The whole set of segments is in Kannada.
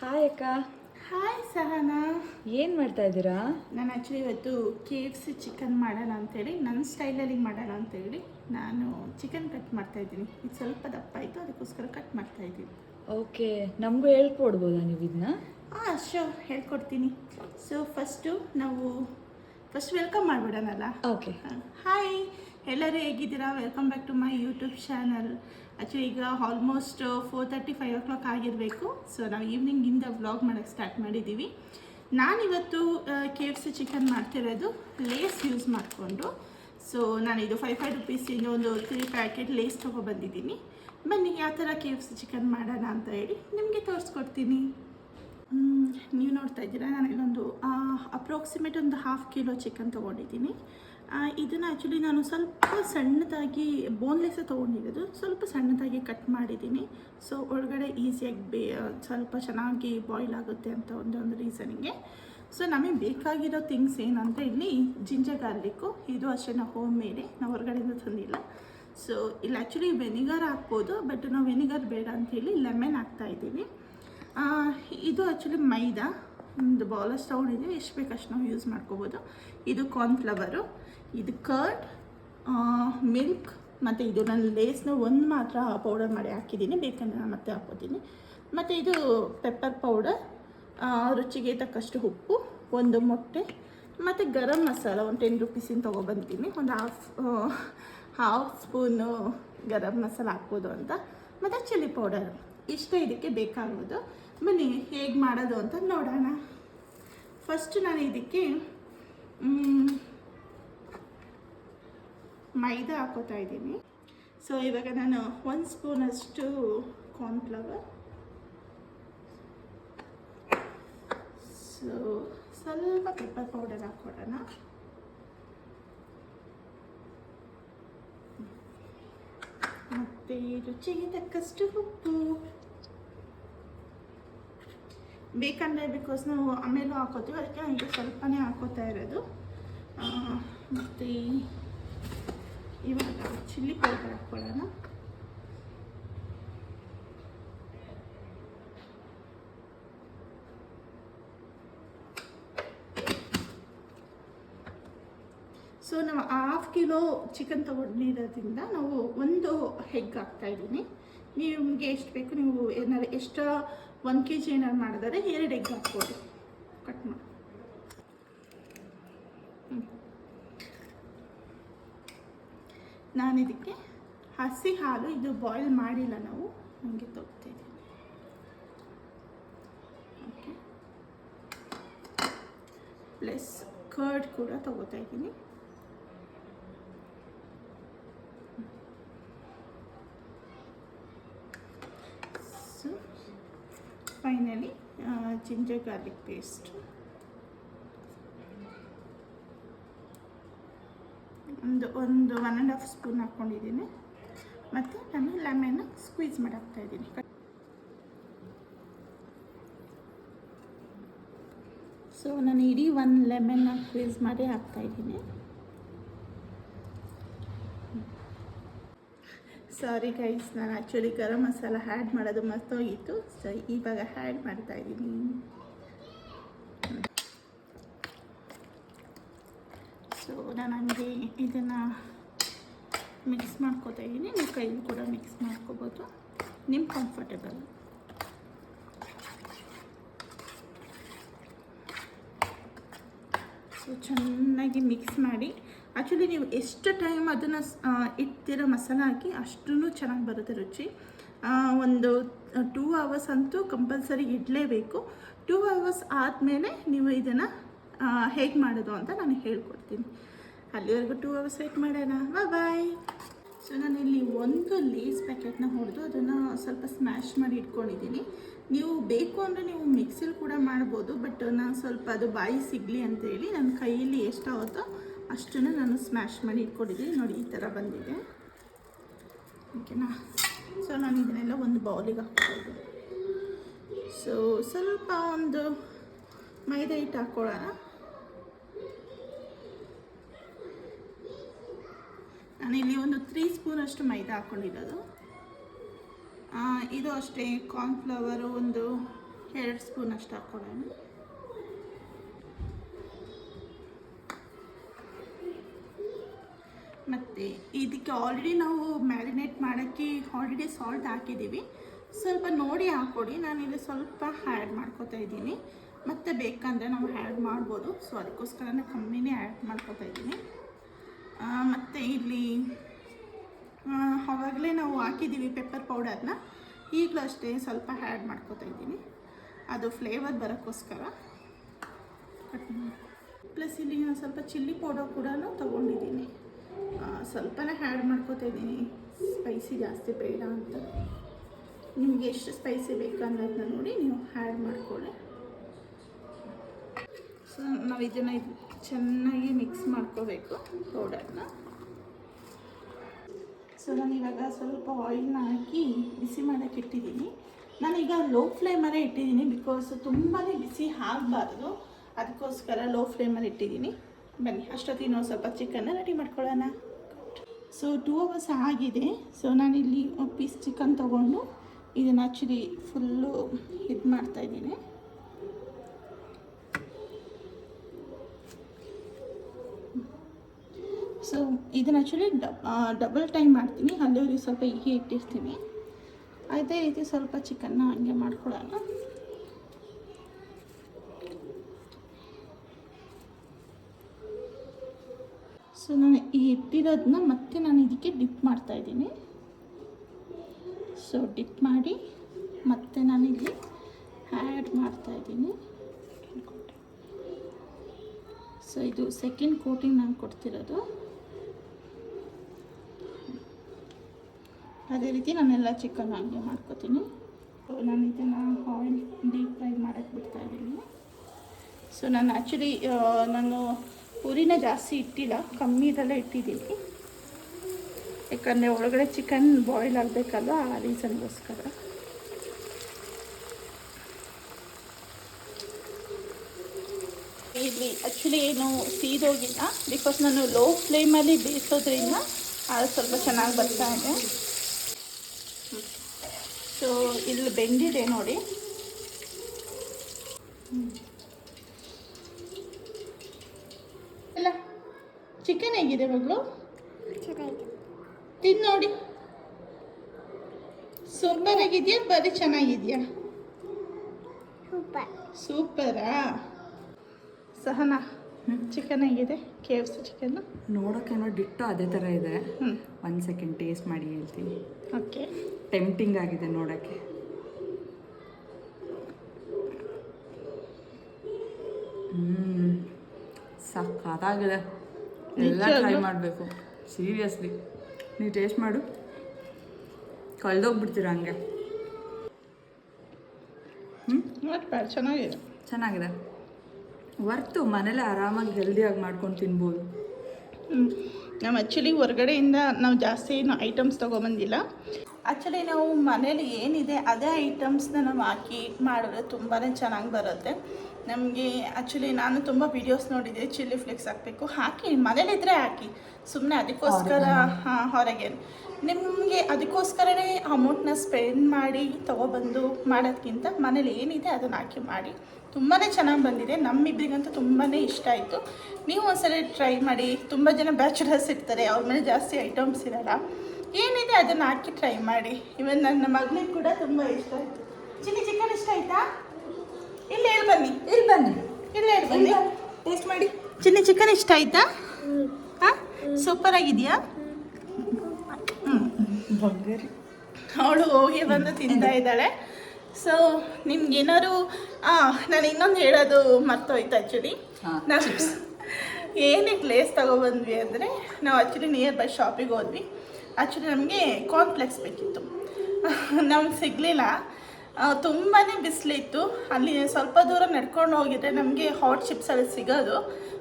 ಹಾಯ್ ಅಕ್ಕ. ಹಾಯ್ ಸಹನಾ. ಏನು ಮಾಡ್ತಾ ಇದ್ದೀರಾ? ನಾನು ಆ್ಯಕ್ಚುಲಿ ಇವತ್ತು ಕೆ ಎಫ್ ಸಿ ಚಿಕನ್ ಮಾಡೋಣ ಅಂತೇಳಿ ನನ್ನ ಸ್ಟೈಲಲ್ಲಿ ಮಾಡೋಣ ಅಂತೇಳಿ ನಾನು ಚಿಕನ್ ಕಟ್ ಮಾಡ್ತಾ ಇದ್ದೀನಿ. ಇದು ಸ್ವಲ್ಪ ದಪ್ಪ ಆಯಿತು ಅದಕ್ಕೋಸ್ಕರ ಕಟ್ ಮಾಡ್ತಾ ಇದ್ದೀನಿ. ಓಕೆ ನಮಗೂ ಹೇಳ್ಕೊಡ್ಬೋದಾ ನೀವು ಇದನ್ನ ಹಾಂ ಶೋ ಹೇಳ್ಕೊಡ್ತೀನಿ. ಸೊ ಫಸ್ಟು ನಾವು ಫಸ್ಟ್ ವೆಲ್ಕಮ್ ಮಾಡಿಬಿಡೋಣಲ್ಲ? ಓಕೆ ಹಾಯ್ ಎಲ್ಲರೂ ಹೇಗಿದ್ದೀರಾ? Welcome back to my YouTube channel actually ಈಗ almost four thirty five o'clock ಆಗಿರಬೇಕು. ಸೊ ನಾವು ಈವ್ನಿಂಗಿಂದ ವ್ಲಾಗ್ ಮಾಡೋಕ್ಕೆ ಸ್ಟಾರ್ಟ್ ಮಾಡಿದ್ದೀವಿ ನಾನಿವತ್ತು ಕೆ ಎಫ್ ಸಿ ಚಿಕನ್ ಮಾಡ್ತಿರೋದು ಲೇಸ್ ಯೂಸ್ ಮಾಡಿಕೊಂಡು. ಸೊ ಇದು ಫೈವ್ ಫೈವ್ ರುಪೀಸಿಂದ ಒಂದು ತ್ರೀ ಪ್ಯಾಕೆಟ್ ಲೇಸ್ ತೊಗೊಬಂದಿದ್ದೀನಿ ಬನ್ನಿ ಯಾವ ಥರ ಕೆ ಎಫ್ ಸಿ ಚಿಕನ್ ಮಾಡೋಣ ಅಂತ ಹೇಳಿ ನಿಮಗೆ ತೋರಿಸ್ಕೊಡ್ತೀನಿ. ನೀವು ನೋಡ್ತಾ ಇದ್ದೀರಾ? ನಾನು ಇಲ್ಲೊಂದು ಅಪ್ರಾಕ್ಸಿಮೇಟ್ ಒಂದು ಹಾಫ್ ಕಿಲೋ ಚಿಕನ್ ತೊಗೊಂಡಿದ್ದೀನಿ. ಇದನ್ನು ಆ್ಯಕ್ಚುಲಿ ನಾನು ಸ್ವಲ್ಪ ಸಣ್ಣದಾಗಿ ಬೋನ್ಲೆಸ್ಸೇ ತೊಗೊಂಡಿರೋದು. ಸ್ವಲ್ಪ ಸಣ್ಣದಾಗಿ ಕಟ್ ಮಾಡಿದ್ದೀನಿ. ಸೊ ಒಳಗಡೆ ಈಸಿಯಾಗಿ ಬೇ ಸ್ವಲ್ಪ ಚೆನ್ನಾಗಿ ಬಾಯ್ಲ್ ಆಗುತ್ತೆ ಅಂತ ಒಂದು ಒಂದು ರೀಸನಿಗೆ ಸೊ ನಮಗೆ ಬೇಕಾಗಿರೋ ಥಿಂಗ್ಸ್ ಏನಂತ ಇಲ್ಲಿ ಜಿಂಜರ್ ಗಾರ್ಲಿಕ್ಕು ಇದು ಅಷ್ಟೇ ನಾವು ಹೋಮ್ ಮೇಡೆ ನಾವು ಹೊರಗಡೆಯಿಂದ ತಂದಿಲ್ಲ. ಸೊ ಇಲ್ಲಿ ಆ್ಯಕ್ಚುಲಿ ವೆನಿಗರ್ ಹಾಕ್ಬೋದು ಬಟ್ ನಾವು ವೆನಿಗರ್ ಬೇಡ ಅಂಥೇಳಿ ಲೆಮನ್ ಹಾಕ್ತಾ ಇದ್ದೀವಿ ಆ, ಇದು ಆ್ಯಕ್ಚುಲಿ ಮೈದಾ. ಒಂದು ಬೌಲಷ್ಟು ಇದೆ ಎಷ್ಟು ಬೇಕು ಅಷ್ಟು ನಾವು ಯೂಸ್ ಮಾಡ್ಕೋಬೋದು. ಇದು ಕಾರ್ನ್ಫ್ಲವರು ಇದು ಕರ್ಡ್ ಮಿಲ್ಕ್ ಮತ್ತು ಇದು ನಾನು ಲೇಸ್ನ ಒಂದು ಮಾತ್ರ ಪೌಡರ್ ಮಾಡಿ ಹಾಕಿದ್ದೀನಿ. ಬೇಕಂದ್ರೆ ನಾನು ಮತ್ತೆ ಹಾಕೋತೀನಿ ಮತ್ತು ಇದು ಪೆಪ್ಪರ್ ಪೌಡರ್ ರುಚಿಗೆ ತಕ್ಕಷ್ಟು ಉಪ್ಪು, ಒಂದು ಮೊಟ್ಟೆ, ಮತ್ತು ಗರಂ ಮಸಾಲ ಒಂದು ಟೆನ್ ರುಪೀಸಿಂದ ತೊಗೊಬಂದಿದ್ದೀನಿ. ಒಂದು half half spoon garam masala ಹಾಕ್ಬೋದು ಅಂತ. ಮತ್ತು ಚಿಲ್ಲಿ ಪೌಡರ್ ಇಷ್ಟೇ ಇದಕ್ಕೆ ಬೇಕಾಗೋದು ಬನ್ನಿ, ಹೇಗೆ ಮಾಡೋದು ಅಂತ ನೋಡೋಣ. ಫಸ್ಟ್ ನಾನು ಇದಕ್ಕೆ ಮೈದಾ ಹಾಕೋತಾ ಇದ್ದೀನಿ. ಸೊ ಇವಾಗ ನಾನು ಒಂದು ಸ್ಪೂನಷ್ಟು ಕಾರ್ನ್ಫ್ಲವರ್ ಸೊ ಸ್ವಲ್ಪ ಪೆಪ್ಪರ್ ಪೌಡರ್ ಹಾಕ್ಕೊಡೋಣ. ಮತ್ತು ರುಚಿಗೆ ತಕ್ಕಷ್ಟು ಉಪ್ಪು. ಬೇಕಂದರೆ ಬಿಕಾಸ್ ನಾವು ಆಮೇಲೂ ಹಾಕೋತೀವಿ. ಅದಕ್ಕೆ ಈಗ ಸ್ವಲ್ಪನೇ ಹಾಕೋತಾ ಇರೋದು. ಮತ್ತು ಇವಾಗ ಚಿಲ್ಲಿ ಪೌಡರ್ ಹಾಕ್ಕೊಳ್ಳೋಣ. ಸೊ ನಾವು ಹಾಫ್ ಕಿಲೋ ಚಿಕನ್ ತೊಗೊಂಡಿರೋದ್ರಿಂದ ನಾವು ಒಂದು ಹೆಗ್ ಹಾಕ್ತಾ ಇದ್ದೀನಿ. ನಿಮಗೆ ಎಷ್ಟು ಬೇಕು, ನೀವು ಏನಾರು ಎಷ್ಟು ಒಂದು ಕೆ ಜಿ ಏನಾರು ಮಾಡಿದರೆ ಎರಡು ಎಗ್ ಹಾಕ್ಬೋದು. ಕಟ್ ಮಾಡಿ. ನಾನು ಇದಕ್ಕೆ ಹಸಿ ಹಾಲು ಇದು ಬಾಯ್ಲ್ ಮಾಡಿಲ್ಲ ನಾವು, ಹಂಗೆ ತೊಗ್ತೇವೆ ಓಕೆ ಪ್ಲಸ್ ಕರ್ಡ್ ಕೂಡ ತಗೋತಾ ಇದ್ದೀನಿ so finally ginger garlic paste ಒಂದು ಒಂದು ಒನ್ ಆ್ಯಂಡ್ ಹಾಫ್ ಸ್ಪೂನ್ ಹಾಕ್ಕೊಂಡಿದ್ದೀನಿ ಮತ್ತು ನಾನು ಲೆಮೆನ್ನ ಸ್ಕ್ವೀಸ್ ಮಾಡಿ ಹಾಕ್ತಾ ಇದ್ದೀನಿ. ಸೊ ನಾನು ಇಡೀ ಒಂದು ಲೆಮನ್ನ ಸ್ಕ್ವೀಸ್ ಮಾಡಿ ಹಾಕ್ತಾ ಇದ್ದೀನಿ ಸಾರಿ ಗೈಸ್ ನಾನು ಆ್ಯಕ್ಚುಲಿ ಗರಂ ಮಸಾಲ ಹ್ಯಾಡ್ ಮಾಡೋದು ಮರ್ತೋಗಿತ್ತು. ಸೊ ಇವಾಗ ಹ್ಯಾಡ್ ಮಾಡ್ತಾ ಇದ್ದೀನಿ. ಸೊ ನಾನು ಹಂಗೆ ಇದನ್ನು ಮಿಕ್ಸ್ ಮಾಡ್ಕೋತಾ ಇದ್ದೀನಿ. ನೀವು ಕೈಯಲ್ಲಿ ಕೂಡ ಮಿಕ್ಸ್ ಮಾಡ್ಕೋಬೋದು. ನಿಮ್ಮ ಕಂಫರ್ಟೇಬಲ್ ಸೊ ಚೆನ್ನಾಗಿ ಮಿಕ್ಸ್ ಮಾಡಿ ಆ್ಯಕ್ಚುಲಿ ನೀವು ಎಷ್ಟು ಟೈಮ್ ಅದನ್ನು ಇಡ್ತೀರ ಮಸಾಲ ಹಾಕಿ ಅಷ್ಟೂ ಚೆನ್ನಾಗಿ ಬರುತ್ತೆ ರುಚಿ. ಒಂದು ಟೂ ಅವರ್ಸ್ ಅಂತೂ ಕಂಪಲ್ಸರಿ ಇಡಲೇಬೇಕು. ಟೂ ಅವರ್ಸ್ ಆದಮೇಲೆ ನೀವು ಇದನ್ನು ಹೇಗೆ ಮಾಡೋದು ಅಂತ ನಾನು ಹೇಳ್ಕೊಡ್ತೀನಿ. ಅಲ್ಲಿವರೆಗೂ ಟೂ ಅವರ್ಸ್ ವೇಟ್ ಮಾಡೋಣ. ಬಾಯ್ ಸೊ ನಾನು ಇಲ್ಲಿ ಒಂದು ಲೇಸ್ ಪ್ಯಾಕೆಟ್ನ ಹೊಡೆದು ಅದನ್ನು ಸ್ವಲ್ಪ ಸ್ಮ್ಯಾಶ್ ಮಾಡಿ ಇಟ್ಕೊಂಡಿದ್ದೀನಿ. ನೀವು ಬೇಕು ಅಂದರೆ ನೀವು ಮಿಕ್ಸಿಲ್ ಕೂಡ ಮಾಡ್ಬೋದು ಬಟ್ ನಾನು ಸ್ವಲ್ಪ ಅದು ಬಾಯಿ ಸಿಗಲಿ ಅಂತೇಳಿ ನನ್ನ ಕೈಯಲ್ಲಿ ಎಷ್ಟಾಗುತ್ತೋ ಅಷ್ಟನ್ನು ನಾನು ಸ್ಮ್ಯಾಶ್ ಮಾಡಿ ಇಟ್ಕೊಂಡಿದ್ದೀನಿ. ನೋಡಿ, ಈ ಥರ ಬಂದಿದೆ. ಓಕೆನಾ? ಸೊ ನಾನು ಇದನ್ನೆಲ್ಲ ಒಂದು ಬೌಲಿಗೆ ಹಾಕ್ಬೋದು ಸೊ ಸ್ವಲ್ಪ ಒಂದು ಮೈದಾ ಹಿಟ್ಟು ಹಾಕ್ಕೊಳ್ಳೋಣ. ನಾನಿಲ್ಲಿ ಒಂದು ತ್ರೀ ಸ್ಪೂನಷ್ಟು ಮೈದಾ ಹಾಕ್ಕೊಂಡಿರೋದು. ಇದು ಅಷ್ಟೇ. ಕಾರ್ನ್ಫ್ಲವರು ಒಂದು ಎರಡು ಸ್ಪೂನ್ ಅಷ್ಟು ಹಾಕ್ಕೊಳ್ಳೋಣ. ಮತ್ತು ಇದಕ್ಕೆ ಆಲ್ರೆಡಿ ನಾವು ಮ್ಯಾರಿನೇಟ್ ಮಾಡೋಕ್ಕೆ ಆಲ್ರೆಡಿ ಸಾಲ್ಟ್ ಹಾಕಿದ್ದೀವಿ. ಸ್ವಲ್ಪ ನೋಡಿ ಹಾಕ್ಕೊಡಿ. ನಾನಿಲ್ಲಿ ಸ್ವಲ್ಪ ಆ್ಯಡ್ ಮಾಡ್ಕೊತಾ ಇದ್ದೀನಿ. ಮತ್ತೆ ಬೇಕಂದರೆ ನಾವು ಆ್ಯಡ್ ಮಾಡ್ಬೋದು. ಸೊ ಅದಕ್ಕೋಸ್ಕರನೇ ಕಮ್ಮಿನೇ ಆ್ಯಡ್ ಮಾಡ್ಕೋತಾ ಇದ್ದೀನಿ. ಮತ್ತು ಇಲ್ಲಿ ಆವಾಗಲೇ ನಾವು ಹಾಕಿದ್ದೀವಿ ಪೆಪ್ಪರ್ ಪೌಡರ್ನ ಈಗಲೂ ಅಷ್ಟೇ ಸ್ವಲ್ಪ ಆ್ಯಡ್ ಮಾಡ್ಕೊತಾ ಇದ್ದೀನಿ. ಅದು ಫ್ಲೇವರ್ ಬರೋಕ್ಕೋಸ್ಕರ. ಪ್ಲಸ್ ಇಲ್ಲಿ ಸ್ವಲ್ಪ ಚಿಲ್ಲಿ ಪೌಡರ್ ಕೂಡ ತೊಗೊಂಡಿದ್ದೀನಿ. ಸ್ವಲ್ಪನೇ ಆ್ಯಡ್ ಮಾಡ್ಕೋತಾ ಇದ್ದೀನಿ. ಸ್ಪೈಸಿ ಜಾಸ್ತಿ ಬೇಡ ಅಂತ. ನಿಮಗೆ ಎಷ್ಟು ಸ್ಪೈಸಿ ಬೇಕು ಅನ್ನೋದನ್ನ ನೋಡಿ ನೀವು ಆ್ಯಡ್ ಮಾಡ್ಕೊಳ್ಳಿ. ಸೊ ನಾವು ಇದನ್ನು ಚೆನ್ನಾಗಿ ಮಿಕ್ಸ್ ಮಾಡ್ಕೋಬೇಕು ಪೌಡರ್ನ ಸೊ ನಾನು ಇವಾಗ ಸ್ವಲ್ಪ ಆಯಿಲ್ನ ಹಾಕಿ ಬಿಸಿ ಮಾಡೋಕ್ಕೆ ಇಟ್ಟಿದ್ದೀನಿ. ನಾನೀಗ ಲೋ ಫ್ಲೇಮಲ್ಲೇ ಇಟ್ಟಿದ್ದೀನಿ ಬಿಕಾಸ್ ತುಂಬಾ ಬಿಸಿ ಆಗಬಾರ್ದು. ಅದಕ್ಕೋಸ್ಕರ ಲೋ ಫ್ಲೇಮಲ್ಲಿ ಇಟ್ಟಿದ್ದೀನಿ. ಬನ್ನಿ, ಅಷ್ಟೊತ್ತಿಗೆ ನಾವು ಸ್ವಲ್ಪ ಚಿಕನ್ನ ರೆಡಿ ಮಾಡ್ಕೊಳ್ಳೋಣ. ಸೊ ಟೂ ಅವರ್ಸ್ ಆಗಿದೆ. ಸೊ ನಾನಿಲ್ಲಿ ಪೀಸ್ ಚಿಕನ್ ತೊಗೊಂಡು ಇದನ್ನು ಆ್ಯಕ್ಚುಲಿ ಫುಲ್ಲು ಇದು ಮಾಡ್ತಾಯಿದ್ದೀನಿ ಸೊ ಇದನ್ನು ಆ್ಯಕ್ಚುಲಿ ಡಬಲ್ ಟೈಮ್ ಮಾಡ್ತೀನಿ. ಅಲ್ಲಿವರೆಗೆ ಸ್ವಲ್ಪ ಹೀಗೆ ಇಟ್ಟಿರ್ತೀನಿ. ಅದೇ ರೀತಿ ಸ್ವಲ್ಪ ಚಿಕನ್ನ ಹಂಗೆ ಮಾಡ್ಕೊಳ್ಳೋಣ. ಸೊ ನಾನು ಈ ಇಟ್ಟಿರೋದನ್ನ ಮತ್ತೆ ನಾನು ಇದಕ್ಕೆ ಡಿಪ್ ಮಾಡ್ತಾ ಇದ್ದೀನಿ. ಸೊ ಡಿಪ್ ಮಾಡಿ ಮತ್ತೆ ನಾನು ಇಲ್ಲಿ ಆ್ಯಡ್ ಮಾಡ್ತಾ ಇದ್ದೀನಿ. ಸೊ ಇದು ಸೆಕೆಂಡ್ ಕೋಟಿಂಗ್ ನಾನು ಕೊಡ್ತಿರೋದು. ಅದೇ ರೀತಿ ನಾನೆಲ್ಲ ಚಿಕನ್ ಹಾಗೆ ಮಾಡ್ಕೋತೀನಿ. ನಾನು ಇದನ್ನು ಆಯಿಲ್ ಡೀಪ್ ಫ್ರೈ ಮಾಡೋಕ್ಕೆ ಬಿಡ್ತಾ ಇದ್ದೀನಿ. ಸೊ ನಾನು ಆ್ಯಕ್ಚುಲಿ ನಾನು ಪೂರಿನ ಜಾಸ್ತಿ ಇಟ್ಟಿಲ್ಲ, ಕಮ್ಮಿ ಇದೆಲ್ಲ ಇಟ್ಟಿದ್ದೀನಿ. ಯಾಕಂದರೆ ಒಳಗಡೆ ಚಿಕನ್ ಬಾಯ್ಲ್ ಆಗಬೇಕಲ್ಲ ಆ ರೀಸನ್ಗೋಸ್ಕರ ಇಲ್ಲಿ ಆ್ಯಕ್ಚುಲಿ ಏನು ಸೀದೋಗಿಲ್ಲ ಬಿಕಾಸ್ ನಾನು ಲೋ ಫ್ಲೇಮಲ್ಲಿ ಬೇಯಿಸೋದ್ರಿಂದ ಅದು ಸ್ವಲ್ಪ ಚೆನ್ನಾಗಿ ಬರ್ತಾ ಇದೆ. ಸೊ ಇಲ್ಲಿ ಬೆಂದಿದೆ ನೋಡಿ ಇಲ್ಲ ಚಿಕನ್ ಹೇಗಿದೆ ಮಗಳು? ತಿನ್ ನೋಡಿ. ಸೂಪರ್ ಆಗಿದೆಯಾ? ಬರೀ ಚೆನ್ನಾಗಿದೆಯಾ? ಸೂಪರ್ ಸೂಪರಾ ಸಹನಾ ಚಿಕನ್ ಹೇಗಿದೆ ಕೆ ಎಫ್ ಸಿ ಚಿಕನ್ ನೋಡೋಕ್ಕೇನೋ ಡಿಟ್ಟು ಅದೇ ಥರ ಇದೆ. ಒಂದು ಸೆಕೆಂಡ್ ಟೇಸ್ಟ್ ಮಾಡಿ ಹೇಳ್ತೀನಿ. ಓಕೆ ಟೆಂಪ್ಟಿಂಗ್ ಆಗಿದೆ ನೋಡೋಕ್ಕೆ ಹ್ಞೂ ಸಕ್ಕತ್ತಾಗಿದೆ ಎಲ್ಲ ಟ್ರೈ ಮಾಡಬೇಕು. ಸೀರಿಯಸ್ಲಿ ನೀವು ಟೇಸ್ಟ್ ಮಾಡು. ಕಳ್ದೋಗ್ಬಿಡ್ತೀರ ಹಂಗೆ? ಚೆನ್ನಾಗಿದೆ. ಚೆನ್ನಾಗಿದೆ. ವರ್ತು ಮನೇಲೆ ಆರಾಮಾಗಿ ಹೆಲ್ದಿಯಾಗಿ ಮಾಡ್ಕೊಂಡು ತಿನ್ಬೋದು. ನಾವು ಆ್ಯಕ್ಚುಲಿ ಹೊರಗಡೆಯಿಂದ ನಾವು ಜಾಸ್ತಿ ಏನು ಐಟಮ್ಸ್ ತೊಗೊಬಂದಿಲ್ಲ. ಆ್ಯಕ್ಚುಲಿ ನಾವು ಮನೇಲಿ ಏನಿದೆ ಅದೇ ಐಟಮ್ಸ್ನ ನಾವು ಹಾಕಿ ಮಾಡಿದ್ರೆ ತುಂಬಾ ಚೆನ್ನಾಗಿ ಬರುತ್ತೆ. ನಮಗೆ ಆ್ಯಕ್ಚುಲಿ ನಾನು ತುಂಬ ವೀಡಿಯೋಸ್ ನೋಡಿದ್ದೆ ಚಿಲ್ಲಿ ಫ್ಲೇಕ್ಸ್ ಹಾಕಬೇಕು. ಹಾಕಿ ಮನೇಲಿದ್ದರೆ ಹಾಕಿ. ಸುಮ್ಮನೆ ಅದಕ್ಕೋಸ್ಕರ ಹಾಂ ಹೊರಗೆ. ನಿಮಗೆ ಅದಕ್ಕೋಸ್ಕರನೇ ಅಮೌಂಟ್ನ ಸ್ಪೆಂಡ್ ಮಾಡಿ ತೊಗೊಬಂದು ಮಾಡೋದಕ್ಕಿಂತ ಮನೇಲಿ ಏನಿದೆ ಅದನ್ನು ಹಾಕಿ ಮಾಡಿ. ತುಂಬಾ ಚೆನ್ನಾಗಿ ಬಂದಿದೆ. ನಮ್ಮಿಬ್ಬರಿಗಂತೂ ತುಂಬಾ ಇಷ್ಟ ಆಯಿತು. ನೀವು ಒಂದ್ಸಲ ಟ್ರೈ ಮಾಡಿ. ತುಂಬ ಜನ ಬ್ಯಾಚುಲರ್ಸ್ ಇರ್ತಾರೆ ಅವ್ರ ಮೇಲೆ ಜಾಸ್ತಿ ಐಟಮ್ಸ್ ಇರಲ್ಲ. ಏನಿದೆ ಅದನ್ನು ಹಾಕಿ ಟ್ರೈ ಮಾಡಿ. ಇವನ್ ನನ್ನ ಮಗಳಿಗೆ ಕೂಡ ತುಂಬ ಇಷ್ಟ ಆಯಿತು. ಚಿಲ್ಲಿ ಚಿಕನ್ ಇಷ್ಟ ಆಯ್ತಾ? ಇಲ್ಲಿ ಹೇಳಿ ಬನ್ನಿ. ಇಲ್ಲಿ ಬನ್ನಿ. ಇಲ್ಲಿ ಹೇಳಿ ಬನ್ನಿ. ಟೇಸ್ಟ್ ಮಾಡಿ. ಚಿಲ್ಲಿ ಚಿಕನ್ ಇಷ್ಟ ಆಯ್ತಾ? ಹಾಂ? ಸೂಪರ್ ಆಗಿದೆಯಾ? ಬಂಗಾರಿ ಅವಳು ಹೋಗಿ ಬಂದು ತಿಂತಾ ಇದ್ದಾಳೆ. ಸೊ ನಿಮ್ಗೇನಾದ್ರು ನಾನು ಇನ್ನೊಂದು ಹೇಳೋದು ಮರ್ತೋಯ್ತು ಆ್ಯಕ್ಚುಲಿ ನಾನು ನಾವು ಏನಕ್ಕೆ ಲೇಸ್ ತಗೊಬಂದ್ವಿ ಅಂದರೆ ನಾವು ಆ್ಯಕ್ಚುಲಿ ನಿಯರ್ ಬೈ ಶಾಪಿಗೆ ಹೋದ್ವಿ. ಆ್ಯಕ್ಚುಲಿ ನಮಗೆ ಕಾರ್ನ್ಫ್ಲೆಕ್ಸ್ ಬೇಕಿತ್ತು. ನಮ್ಗೆ ಸಿಗಲಿಲ್ಲ. ತುಂಬಾ ಬಿಸಿಲಿತ್ತು. ಅಲ್ಲಿ ಸ್ವಲ್ಪ ದೂರ ನಡ್ಕೊಂಡು ಹೋಗಿದ್ರೆ ನಮಗೆ ಹಾಟ್ ಚಿಪ್ಸ್ ಅಲ್ಲಿ ಸಿಗೋದು.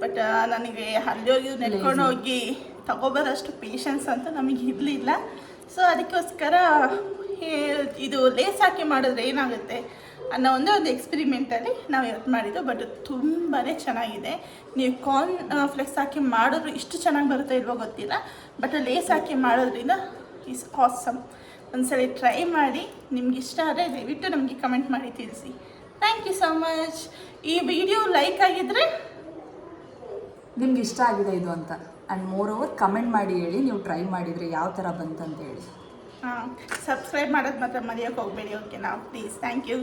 ಬಟ್ ನನಗೆ ಅಲ್ಲಿ ಹೋಗಿ ನಡ್ಕೊಂಡು ಹೋಗಿ ತಗೋಬರೋಷ್ಟು ಪೇಷನ್ಸ್ ಅಂತ ನಮಗೆ ಇರಲಿಲ್ಲ. ಸೊ ಅದಕ್ಕೋಸ್ಕರ ಇದು ಲೇಸ್ ಹಾಕಿ ಮಾಡಿದ್ರೆ ಏನಾಗುತ್ತೆ ಅನ್ನೋ ಒಂದೇ ಒಂದು ಎಕ್ಸ್ಪಿರಿಮೆಂಟಲ್ಲಿ ನಾವು ಇವತ್ತು ಮಾಡಿದ್ದು. ಬಟ್ ತುಂಬಾ ಚೆನ್ನಾಗಿದೆ. ನೀವು ಕಾರ್ನ್ ಫ್ಲೆಕ್ಸ್ ಹಾಕಿ ಮಾಡಿದ್ರು ಇಷ್ಟು ಚೆನ್ನಾಗಿ ಬರುತ್ತೋ ಇಲ್ವೋ ಗೊತ್ತಿಲ್ಲ. ಬಟ್ ಲೇಸ್ ಹಾಕಿ ಮಾಡೋದ್ರಿಂದ ಇಸ್ ಆಸಮ್ ಒಂದ್ಸರಿ ಟ್ರೈ ಮಾಡಿ ನಿಮ್ಗೆ ಇಷ್ಟ ಆದರೆ ದಯವಿಟ್ಟು ನಮಗೆ ಕಮೆಂಟ್ ಮಾಡಿ ತಿಳಿಸಿ. ಥ್ಯಾಂಕ್ ಯು ಸೊ ಮಚ್ ಈ ವಿಡಿಯೋ ಲೈಕ್ ಆಗಿದ್ರೆ ನಿಮ್ಗೆ ಇಷ್ಟ ಆಗಿದೆ ಇದು ಅಂತ. ಆ್ಯಂಡ್ ಮೋರ್ ಓವರ್ ಕಮೆಂಟ್ ಮಾಡಿ ಹೇಳಿ ನೀವು ಟ್ರೈ ಮಾಡಿದರೆ ಯಾವ ಥರ ಬಂತಂತ ಹೇಳಿ. ಸಬ್ಸ್ಕ್ರೈಬ್ ಮಾಡೋದು ಮಾತ್ರ ಮರೆಯೋಕೆ ಹೋಗಬೇಡಿ ನಾವು ಪ್ಲೀಸ್ ಥ್ಯಾಂಕ್ ಯು